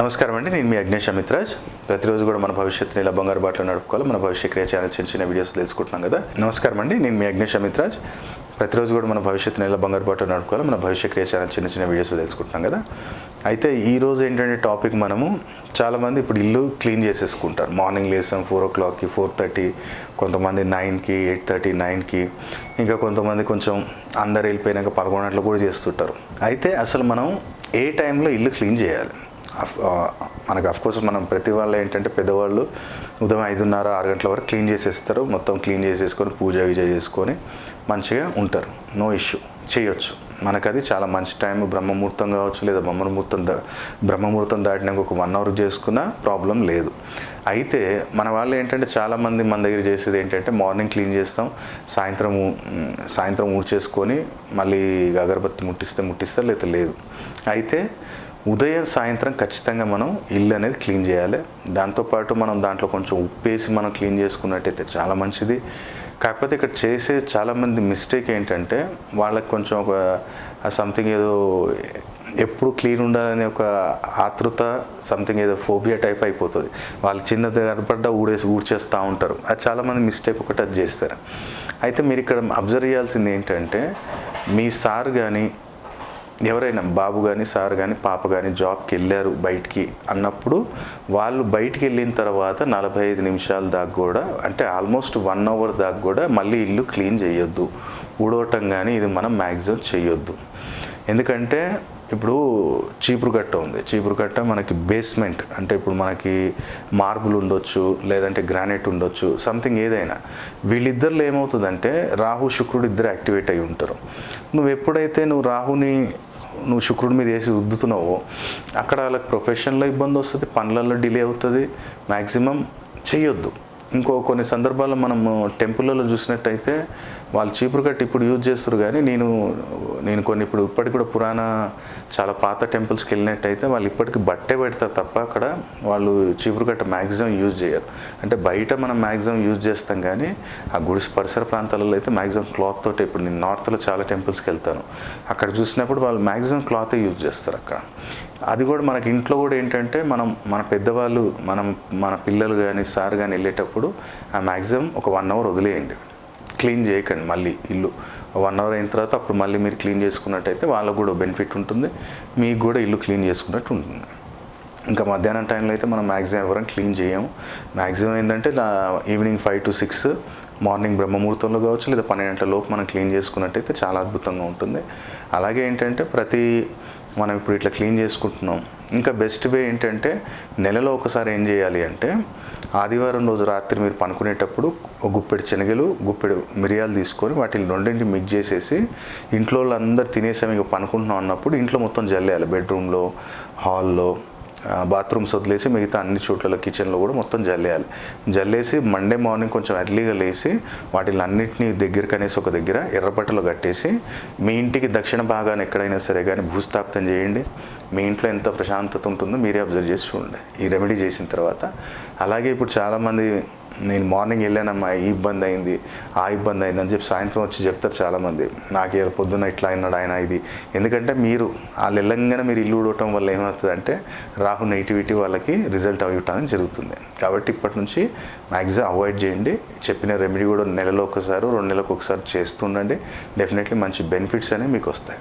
నమస్కారం అండి నేను మీ అగ్నేష్ అమిత్రాజ్. ప్రతిరోజు కూడా మన భవిష్యత్తుని ఇలా బంగారు బాటలో నడుపుకోవాలి. మన భవిష్య క్రియ ఛానల్ చిన్న చిన్న వీడియోస్ తెలుసుకుంటున్నాం కదా. నమస్కారం అండి నేను మీ అగ్నేష్ అమిత్రాజ్. ప్రతిరోజు కూడా మన భవిష్యత్తుని ఇలా బంగారు బాటలో నడుపుకోవాలి. మన భవిష్య క్రియ ఛానల్ చిన్న చిన్న వీడియోస్ తెలుసుకుంటున్నాం కదా. అయితే ఈ రోజు ఏంటంటే టాపిక్ మనము చాలామంది ఇప్పుడు ఇల్లు క్లీన్ చేసేసుకుంటారు. మార్నింగ్ లేసాం ఫోర్ ఓ క్లాక్కి ఫోర్ థర్టీ కొంతమంది నైన్కి ఎయిట్ థర్టీ నైన్కి ఇంకా కొంతమంది కొంచెం అందరు వెళ్ళిపోయినాక పదకొండు గంటలు కూడా చేస్తుంటారు. అయితే అసలు మనం ఏ టైంలో ఇల్లు క్లీన్ చేయాలి? మనకు అఫ్కోర్స్ మనం ప్రతి వాళ్ళు ఏంటంటే పెద్దవాళ్ళు ఉదయం ఐదున్నర ఆరు గంటల వరకు క్లీన్ చేసేస్తారు. మొత్తం క్లీన్ చేసేసుకొని పూజ విజ చేసుకొని మంచిగా ఉంటారు. నో ఇష్యూ చేయొచ్చు. మనకు అది చాలా మంచి టైం బ్రహ్మముహూర్తం కావచ్చు లేదా బ్రహ్మముహూర్తం దా బ్రహ్మముహూర్తం దాటినాక ఒక వన్ అవర్ చేసుకున్నా ప్రాబ్లం లేదు. అయితే మన వాళ్ళు ఏంటంటే చాలామంది మన దగ్గర చేసేది ఏంటంటే మార్నింగ్ క్లీన్ చేస్తాం. సాయంత్రం సాయంత్రం ఊడ్చేసుకొని మళ్ళీ అగరబత్తి ముట్టిస్తే ముట్టిస్తే లేదా లేదు. అయితే ఉదయం సాయంత్రం ఖచ్చితంగా మనం ఇల్లు అనేది క్లీన్ చేయాలి. దాంతోపాటు మనం దాంట్లో కొంచెం ఉప్పేసి మనం క్లీన్ చేసుకున్నట్టయితే చాలా మంచిది. కాకపోతే ఇక్కడ చేసే చాలామంది మిస్టేక్ ఏంటంటే వాళ్ళకి కొంచెం ఒక సంథింగ్ ఏదో ఎప్పుడు క్లీన్ ఉండాలనే ఒక ఆతృత సంథింగ్ ఏదో ఫోబియా టైప్ అయిపోతుంది. వాళ్ళు చిన్నది కనపడ్డా ఊడేసి ఊడ్చేస్తూ ఉంటారు. అది చాలామంది మిస్టేక్ ఒకటి అది చేస్తారు. అయితే మీరు ఇక్కడ అబ్జర్వ్ చేయాల్సింది ఏంటంటే మీ సార్ కానీ ఎవరైనా బాబు కానీ సార్ కానీ పాప కానీ జాబ్కి వెళ్ళారు బయటికి అన్నప్పుడు వాళ్ళు బయటికి వెళ్ళిన తర్వాత నలభై ఐదు నిమిషాల దాకా కూడా అంటే ఆల్మోస్ట్ వన్ అవర్ దాకా కూడా మళ్ళీ ఇల్లు క్లీన్ చేయొద్దు. ఊడవటం కానీ ఇది మనం మ్యాక్సిమం చేయొద్దు. ఎందుకంటే ఇప్పుడు చీపురు కట్ట ఉంది. చీపురు కట్ట మనకి బేస్మెంట్ అంటే ఇప్పుడు మనకి మార్బుల్ ఉండొచ్చు లేదంటే గ్రానైట్ ఉండొచ్చు సంథింగ్ ఏదైనా. వీళ్ళిద్దరిలో ఏమవుతుందంటే రాహు శుక్రుడు ఇద్దరు యాక్టివేట్ అయి ఉంటారు. నువ్వు ఎప్పుడైతే నువ్వు రాహుని నువ్వు శుక్రుడి మీద వేసి ఉద్దుతున్నావో అక్కడ వాళ్ళకి ప్రొఫెషన్లో ఇబ్బంది వస్తుంది పనులలో డిలే అవుతుంది మ్యాక్సిమం చేయొద్దు ఇంకో కొన్ని సందర్భాల్లో మనము టెంపుల్లలో చూసినట్టయితే వాళ్ళు చీపురు కట్టి ఇప్పుడు యూజ్ చేస్తారు కానీ నేను నేను కొన్ని ఇప్పుడు ఇప్పటికి కూడా పురాణ చాలా పాత టెంపుల్స్కి వెళ్ళినట్టయితే వాళ్ళు ఇప్పటికి బట్టే పెడతారు తప్ప అక్కడ వాళ్ళు చీపురు కట్ట మ్యాక్సిమం యూజ్ చేయరు. అంటే బయట మనం మ్యాక్సిమం యూజ్ చేస్తాం కానీ ఆ గుడిసి పరిసర ప్రాంతాలలో అయితే మ్యాక్సిమం క్లాత్ తోటి. ఇప్పుడు నేను నార్త్లో చాలా టెంపుల్స్కి వెళ్తాను. అక్కడ చూసినప్పుడు వాళ్ళు మ్యాక్సిమం క్లాతే యూజ్ చేస్తారు అక్కడ. అది కూడా మనకి ఇంట్లో కూడా ఏంటంటే మనం మన పెద్దవాళ్ళు మనం మన పిల్లలు కానీ సార్ కానీ వెళ్ళేటప్పుడు ఆ మ్యాక్సిమం ఒక వన్ అవర్ వదిలేయండి. క్లీన్ చేయకండి మళ్ళీ ఇల్లు. వన్ అవర్ అయిన తర్వాత అప్పుడు మళ్ళీ మీరు క్లీన్ చేసుకున్నట్టయితే వాళ్ళకు కూడా బెనిఫిట్ ఉంటుంది. మీకు కూడా ఇల్లు క్లీన్ చేసుకున్నట్టు ఉంటుంది. ఇంకా మధ్యాహ్నం టైంలో అయితే మనం మ్యాక్సిమం ఎవరైనా క్లీన్ చేయము. మ్యాక్సిమం ఏంటంటే evening five to six morning బ్రహ్మముహూర్తంలో కావచ్చు లేదా పన్నెండు గంటల లోపు మనం క్లీన్ చేసుకున్నట్టయితే చాలా అద్భుతంగా ఉంటుంది. అలాగే ఏంటంటే ప్రతి మనం ఇప్పుడు ఇట్లా క్లీన్ చేసుకుంటున్నాం. ఇంకా బెస్ట్ వే ఏంటంటే నెలలో ఒకసారి ఏం చేయాలి అంటే ఆదివారం రోజు రాత్రి మీరు పనుకునేటప్పుడు ఒక గుప్పెడు శనగలు గుప్పెడు మిరియాలు తీసుకొని వాటిని రెండింటి మిక్స్ చేసేసి ఇంట్లో వాళ్ళందరూ తినేసాము ఇక పనుకుంటున్నాం అన్నప్పుడు ఇంట్లో మొత్తం జల్లేయాలి. బెడ్రూమ్లో హాల్లో బాత్రూమ్స్ వదిలేసి మిగతా అన్ని చోట్ల కిచెన్లో కూడా మొత్తం జల్లేయాలి. జల్లేసి మండే మార్నింగ్ కొంచెం ఎర్లీగా లేసి వాటిని అన్నింటినీ దగ్గర అనేసి ఒక దగ్గర ఎర్రబట్టలు కట్టేసి మీ ఇంటికి దక్షిణ భాగాన్ని ఎక్కడైనా సరే కానీ భూస్థాపితం చేయండి. మీ ఇంట్లో ఎంత ప్రశాంతత ఉంటుందో మీరే అబ్జర్వ్ చేసి చూడండి. ఈ రెమెడీ చేసిన తర్వాత. అలాగే ఇప్పుడు చాలామంది నేను మార్నింగ్ వెళ్ళానమ్మా ఈ ఇబ్బంది అయింది ఆ ఇబ్బంది అయింది అని చెప్పి సాయంత్రం వచ్చి చెప్తారు చాలామంది. నాకు ఇలా పొద్దున్న ఇట్లా అయినాడు ఆయన ఇది. ఎందుకంటే మీరు వాళ్ళు వెళ్ళంగానే మీరు ఇల్లు ఊడవటం వల్ల ఏమవుతుందంటే రాహు నెగిటివిటీ వాళ్ళకి రిజల్ట్ అవ్వటానికి జరుగుతుంది. కాబట్టి ఇప్పటి నుంచి మ్యాక్సిమం అవాయిడ్ చేయండి. చెప్పిన రెమెడీ కూడా నెలలో ఒకసారి రెండు నెలలకు ఒకసారి చేస్తుండండి డెఫినెట్లీ మంచి బెనిఫిట్స్ అనేవి మీకు వస్తాయి.